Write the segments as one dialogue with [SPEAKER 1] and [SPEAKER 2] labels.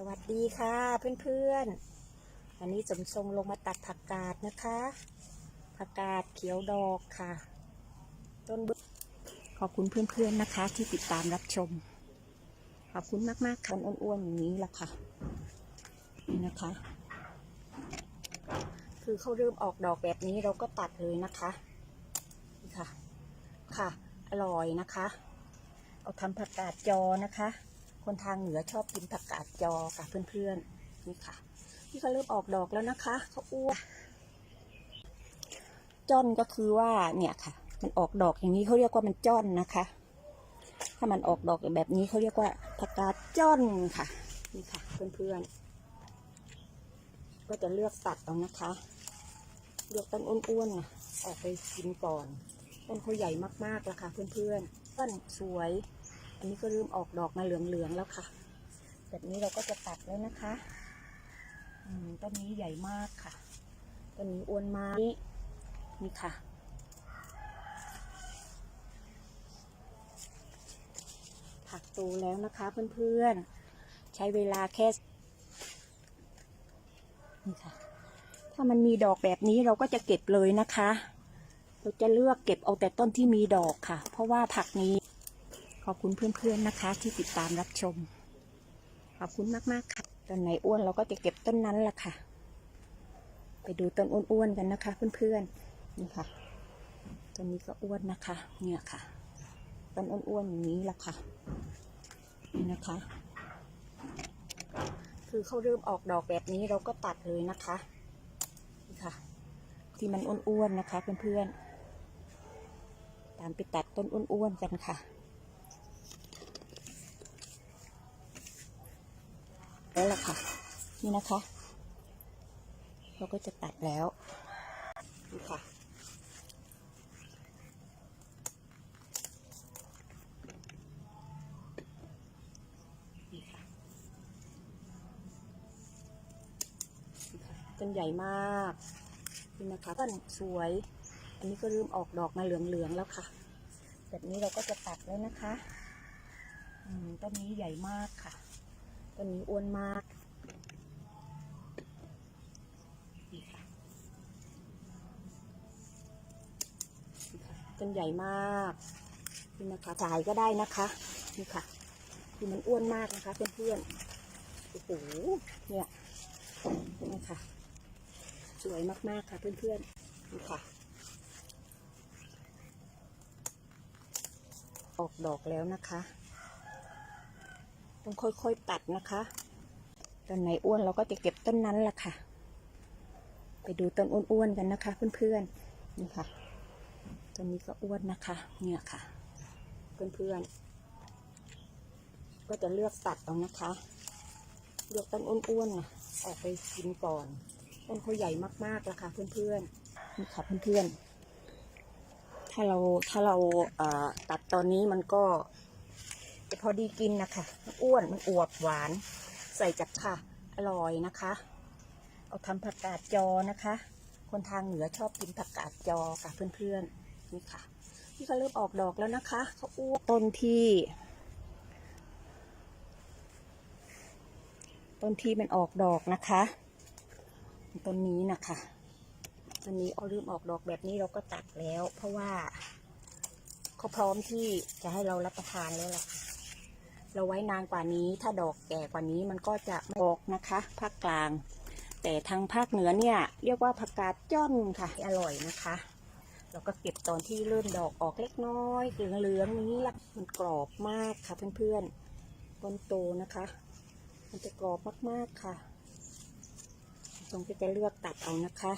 [SPEAKER 1] สวัสดีค่ะเพื่อนๆวันนี้สมทรงลงมาตัดผักกาดนะคะ ผักกาดเขียวดอกค่ะ ต้นบึกขอบคุณเพื่อนๆนะคะ ที่ติดตามรับชม ขอบคุณมากๆค่ะอ้วนๆอย่างนี้ละค่ะ นี่นะคะ คือเขาเริ่มออกดอกแบบนี้เราก็ตัดเลยนะคะนี่ค่ะ ค่ะ อร่อยนะคะ เอาทำผักกาดจอนะคะ คนทางเหนือชอบกินผักกาดจอค่ะเพื่อนๆนี่ค่ะที่เขาเริ่มออกดอกแล้วนะคะเขาอ้วนจ้อนก็คือว่าเนี่ยค่ะ มันออกดอกอย่างนี้เขาเรียกว่ามันจ้อนนะคะ ถ้ามันออกดอกแบบนี้เขาเรียกว่าผักกาดจ้อนค่ะนี่ค่ะ เพื่อนๆก็จะเลือกตัดเอานะคะ เลือกต้นอ้วนๆออกไปกินก่อนต้นเขาใหญ่มากๆแล้วค่ะเพื่อนๆต้นสวย อันนี้ก็เริ่มออกดอกมาเหลืองๆแล้วค่ะ แบบนี้เราก็จะตัดแล้วนะคะต้นนี้ใหญ่มากค่ะต้นนี้อ้วนมากนี่ค่ะ ผักโตแล้วนะคะเพื่อนๆ ใช้เวลาแค่นี่ค่ะ ถ้ามันมีดอกแบบนี้เราก็จะเก็บเลยนะคะ เราจะเลือกเก็บเอาแต่ต้นที่มีดอกค่ะ เพราะว่าผักนี้ อบคุณเพื่อนๆนะคะ ที่ติดตามรับชม ขอบคุณมากๆค่ะต้นไหนอ้วนเราก็จะเก็บต้นนั้นแหละค่ะ ไปดูต้นอ้วนๆกันนะคะ เพื่อนๆนี่ค่ะต้นนี้ก็อ้วนนะคะ เนี่ยค่ะต้นอ้วนๆอย่างนี้แหละค่ะนี่นะคะ คือเขาเริ่มออกดอกแบบนี้เราก็ตัดเลยนะคะนี่ค่ะ ที่มันอ้วนๆนะคะ เพื่อนๆตามไปตัดต้นอ้วนๆกันค่ะ แล้วล่ะค่ะ นี่นะคะ เราก็จะตัดแล้วนี่ค่ะนี่ค่ะต้นใหญ่มากนี่นะคะต้นสวย อันนี้ก็เริ่มออกดอกมาเหลืองๆแล้วค่ะ แบบนี้เราก็จะตัดแล้วนะคะต้นนี้ใหญ่มากค่ะ ต้นนี้อ้วนมากมีค่ะต้นใหญ่มากนี่นะคะสายก็ได้นะคะนี่ค่ะที่มันอ้วนมากนะคะเพื่อนๆโอ้โหเนี่ยนี่ค่ะ สวยมากๆค่ะเพื่อนๆนี่ค่ะออกดอกแล้วนะคะ ต้องค่อยๆตัดนะคะต้นไหนอ้วนเราก็จะเก็บต้นนั้นแหละค่ะ ไปดูต้นอ้วนๆกันนะคะ เพื่อนๆนี่ค่ะต้นนี้ก็อ้วนนะคะ เนี่ยค่ะ เพื่อนๆก็จะเลือกตัดเอานะคะ เลือกต้นอ้วนๆออกไปกินก่อนต้นเขาใหญ่มากๆแล้วค่ะเพื่อนๆนี่ค่ะเพื่อนๆถ้าเราถ้าเราตัดตอนนี้มันก็ จะพอดีกินนะคะมันอ้วนมันอวบหวาน ใส่จับค่ะ อร่อยนะคะ เอาทำผักกาดจอนะคะ คนทางเหนือชอบกินผักกาดจอค่ะเพื่อนๆนี่ค่ะที่เขาเริ่มออกดอกแล้วนะคะเขาอ้วนต้นที่ ต้นที่มันออกดอกนะคะต้นนี้นะคะต้นนี้เอาเริ่มออกดอกแบบนี้เราก็ตัดแล้ว เพราะว่าเขาพร้อมที่จะให้เรารับประทานแล้วล่ะค่ะ เราไว้นานกว่านี้ ถ้าดอกแก่กว่านี้มันก็จะไม่ออกนะคะภาคกลาง แต่ทางภาคเหนือเนี่ยเรียกว่าผักกาดจ้อนค่ะ อร่อยนะคะ เราก็เก็บตอนที่เริ่มดอกออกเล็กน้อยเหลืองๆนี้ละมันกรอบมากค่ะเพื่อนๆต้นโตนะคะ มันจะกรอบมากๆค่ะตรงก็จะเลือกตัดเอานะคะ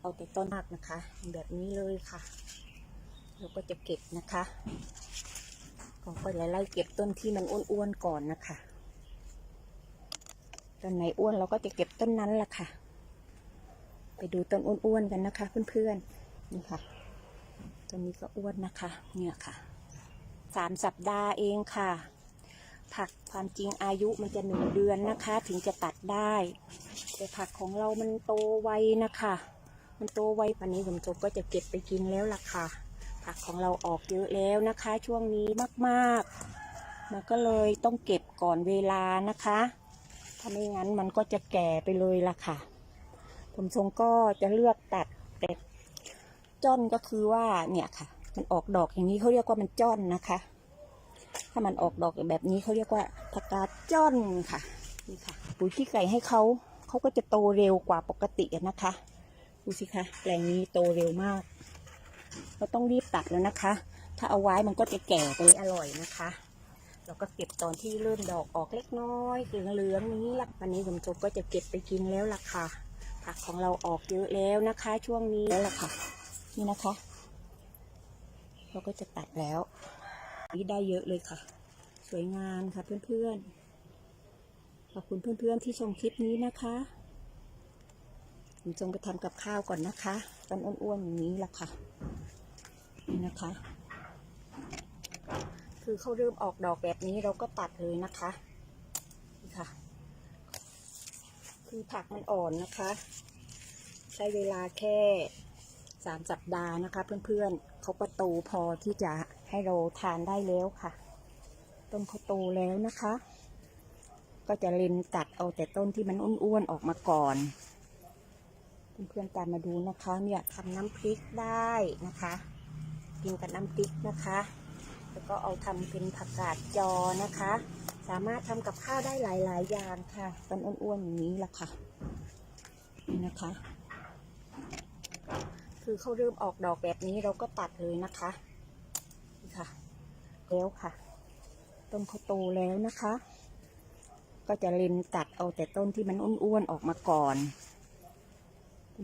[SPEAKER 1] เอาแต่ต้นมากนะคะ แบบนี้เลยค่ะ เราก็จะเก็บนะคะ ก็ค่อยไล่เก็บต้นที่มันอ้วนๆก่อนนะคะต้นไหนอ้วนเราก็จะเก็บต้นนั้นแหละค่ะ ไปดูต้นอ้วนๆกันนะคะ เพื่อนๆนี่ค่ะต้นนี้ก็อ้วนนะคะ เนี่ยค่ะสามสัปดาห์เองค่ะ ผักความจริงอายุมันจะหนึ่งเดือนนะคะ ถึงจะตัดได้แต่ผักของเรามันโตไวนะคะ มันโตไวปันนี้ผมจบก็จะเก็บไปกินแล้วล่ะค่ะ ผักของเราออกเยอะแล้วนะคะ ช่วงนี้มากๆ มันก็เลยต้องเก็บก่อนเวลานะคะ ถ้าไม่งั้นมันก็จะแก่ไปเลยล่ะค่ะ ผมทรงก็จะเลือกตัดแต่จ้อนก็คือว่าเนี่ยค่ะ มันออกดอกอย่างนี้เขาเรียกว่ามันจ้อนนะคะ ถ้ามันออกดอกแบบนี้เขาเรียกว่าผักกาดจ้อนค่ะนี่ค่ะ ปุ๋ยขี้ไก่ให้เขาเขาก็จะโตเร็วกว่าปกตินะคะดูสิคะแปลงนี้โตเร็วมาก เราต้องรีบตัดแล้วนะคะ ถ้าเอาไว้มันก็จะแก่ไปอร่อยนะคะ เราก็เก็บตอนที่เริ่มดอกออกเล็กน้อยเหลืองๆนี้ละวันนี้ผมจบก็จะเก็บไปกินแล้วล่ะค่ะ ผักของเราออกเยอะแล้วนะคะ ช่วงนี้แล้วล่ะค่ะ นี่นะคะ เราก็จะตัดแล้วนี่ได้เยอะเลยค่ะ สวยงามค่ะเพื่อนๆ ขอบคุณเพื่อนๆที่ชมคลิปนี้นะคะผมจงไปทำกับข้าวก่อนนะคะตอนอ้วนๆอย่างนี้ล่ะค่ะ นี่นะคะ คือเขาเริ่มออกดอกแบบนี้เราก็ตัดเลยนะคะนี่ค่ะ คือผักมันอ่อนนะคะ ใช้เวลาแค่สามสัปดาห์นะคะ เพื่อนๆเขาก็โตพอที่จะให้เราทานได้แล้วค่ะต้นเขาโตแล้วนะคะ ก็จะเล็นตัดเอาแต่ต้นที่มันอ้วนๆออกมาก่อน เพื่อนๆตามมาดูนะคะ เนี่ยทำน้ำพริกได้นะคะ กินกับน้ำพริกนะคะ แล้วก็เอาทำเป็นผักกาดจอนะคะ สามารถทำกับข้าวได้หลาย ๆ อย่างค่ะต้นอ้วนๆอย่างนี้ละค่ะนี่นะคะ คือเขาเริ่มออกดอกแบบนี้เราก็ตัดเลยนะคะนี่ค่ะ แล้วค่ะ ต้นเขาโตแล้วนะคะ ก็จะเล็นตัดเอาแต่ต้นที่มันอ้วนๆออกมาก่อน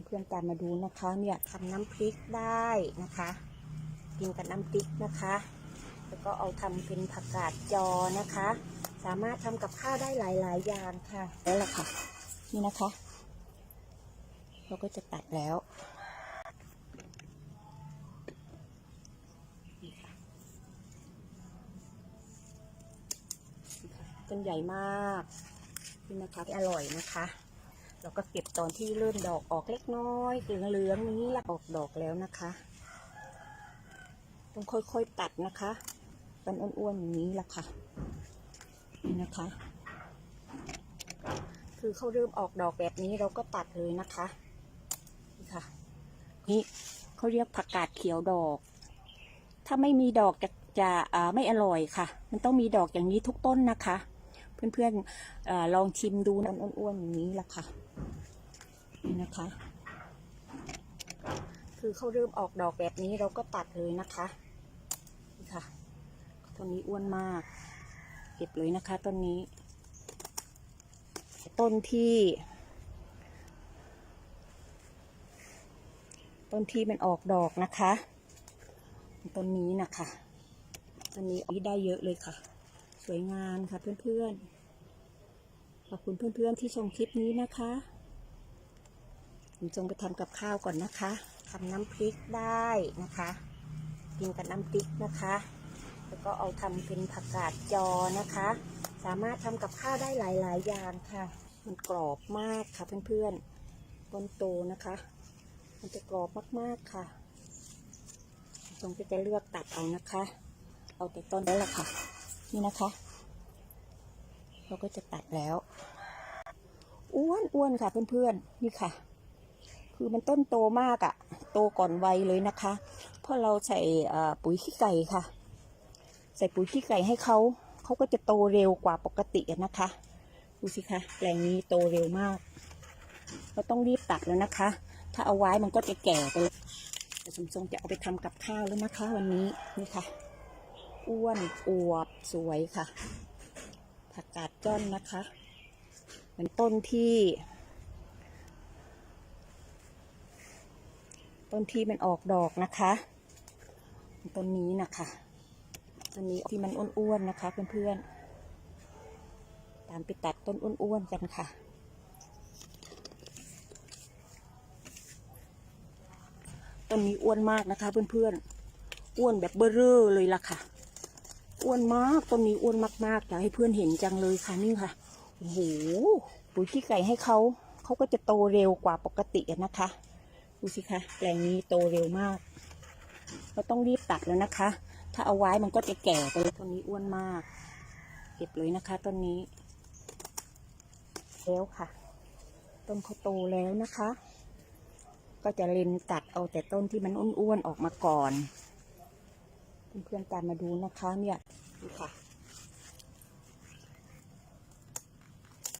[SPEAKER 1] เพื่อนๆตามมาดูนะคะ เนี่ยทำน้ำพริกได้นะคะ กินกับน้ำพริกนะคะ แล้วก็เอาทำเป็นผักกาดจอนะคะ สามารถทำกับข้าวได้หลาย ๆ อย่างค่ะแล้วล่ะค่ะ นี่นะคะ เราก็จะตัดแล้วนี่ค่ะนี่ค่ะต้นใหญ่มากนี่นะคะอร่อยนะคะ เราก็เก็บตอนที่เริ่มดอกออกเล็กน้อยเหลืองๆนี้ละออกดอกแล้วนะคะ ต้องค่อยๆตัดนะคะต้นอ้วนๆอย่างนี้ละค่ะนี่นะคะ คือเขาเริ่มออกดอกแบบนี้เราก็ตัดเลยนะคะนี่ค่ะ นี่เขาเรียกผักกาดเขียวดอก ถ้าไม่มีดอกจะจะไม่อร่อยค่ะ มันต้องมีดอกอย่างนี้ทุกต้นนะคะ เพื่อนๆอลองชิมดูนะอ้วนๆอย่างนี้ละค่ะนี่นะคะ คือเขาเริ่มออกดอกแบบนี้เราก็ตัดเลยนะคะ ต้นนี้อ้วนมาก เก็บเลยนะคะต้นนี้ ต้นที่ ต้นที่มันออกดอกนะคะ ต้นนี้นะคะต้นนี้ออกได้เยอะเลยค่ะ สวยงามค่ะเพื่อนๆ ขอบคุณเพื่อนๆที่ชมคลิปนี้นะคะผมจงไปทำกับข้าวก่อนนะคะทำน้ำพริกได้นะคะ กินกับน้ำพริกนะคะ แล้วก็เอาทำเป็นผักกาดจอนะคะ สามารถทำกับข้าวได้หลาย ๆ อย่างค่ะ มันกรอบมากค่ะเพื่อนๆต้นโตนะคะ มันจะกรอบมากๆค่ะตรงก็จะเลือกตัดเอานะคะ เอาแต่ต้นแล้วล่ะค่ะ นี่นะคะ เราก็จะตัดแล้ว อ้วนอ้วนค่ะเพื่อนๆ นี่ค่ะ คือมันต้นโตมากอะ่ะ โตก่อนวัยเลยนะคะ เพราะเราใส่ปุ๋ยขี้ไก่ค่ะ ใส่ปุ๋ยขี้ไก่ให้เขาเขาก็จะโตเร็วกว่าปกตินะคะ ดูสิคะแปลงนี้โตเร็วมาก เราต้องรีบตัดแล้วนะคะ ถ้าเอาไว้มันก็จะแก่ไปแต่สมทรงจะเอาไปทำกับข้าวแล้วนะคะ วันนี้นี่ค่ะ อ้วนอวบสวยค่ะ ผักกาดจ้อนนะคะเป็นต้นที่ ต้นที่มันออกดอกนะคะ ต้นนี้นะคะ ต้นนี้ที่มันอ้วนๆนะคะ เพื่อนๆ ตามไปตัดต้นอ้วนๆกันค่ะ ต้นนี้อ้วนมากนะคะ เพื่อนๆ อ้วนแบบเบ้อเร่อเลยล่ะค่ะ อ้วนมากต้นนี้อ้วนมากๆอยากให้เพื่อนเห็นจังเลยค่ะนี่ค่ะ โอ้โห ปุ๋ยขี้ไก่ให้เขา เขาก็จะโตเร็วกว่าปกตินะคะ ดูสิคะแปลงนี้โตเร็วมาก เราต้องรีบตัดแล้วนะคะ ถ้าเอาไว้มันก็จะแก่ไปต้นนี้อ้วนมาก เก็บเลยนะคะต้นนี้ แล้วค่ะ ต้นเขาโตแล้วนะคะ ก็จะเลนตัดเอาแต่ต้นที่มันอ้วนๆออกมาก่อนเพื่อนๆตามมาดูนะคะเนี่ยดูค่ะ